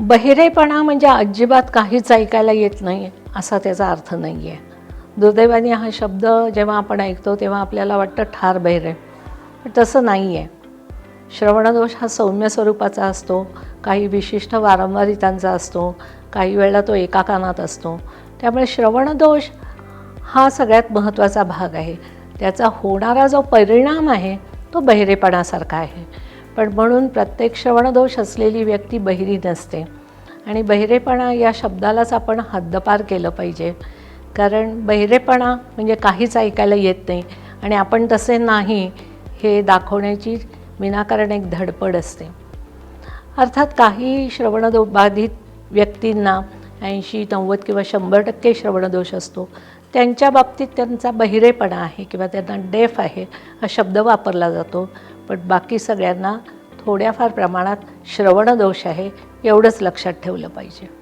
बहिरेपणा म्हणजे अजिबात काहीच ऐकायला येत नाही असा त्याचा अर्थ नाही आहे दुर्दैवाने हा शब्द जेव्हा आपण ऐकतो तेव्हा आपल्याला वाटतं ठार बहिरे. पण तसं नाही आहे श्रवणदोष हा सौम्य स्वरूपाचा असतो काही विशिष्ट वारंवारितांचा असतो काही वेळेला तो एका कानात असतो. त्यामुळे श्रवणदोष हा सगळ्यात महत्त्वाचा भाग आहे. त्याचा होणारा जो परिणाम आहे तो बहिरेपणासारखा आहे. पण म्हणून प्रत्येक श्रवणदोष असलेली व्यक्ती बहिरी नसते. आणि बहिरेपणा या शब्दालाच आपण हद्दपार केलं पाहिजे. कारण बहिरेपणा म्हणजे काहीच ऐकायला येत नाही आणि आपण तसे नाही हे दाखवण्याची विनाकारण एक धडपड असते. अर्थात काही श्रवणदो बाधित व्यक्तींना ऐंशी नव्वद किंवा शंभर टक्के श्रवणदोष असतो. त्यांच्या बाबतीत त्यांचा बहिरेपणा आहे किंवा त्यांना डेफ आहे हा शब्द वापरला जातो. पण बाकी सगळ्यांना थोड्याफार प्रमाणात श्रवणदोष आहे एवढंच लक्षात ठेवलं पाहिजे.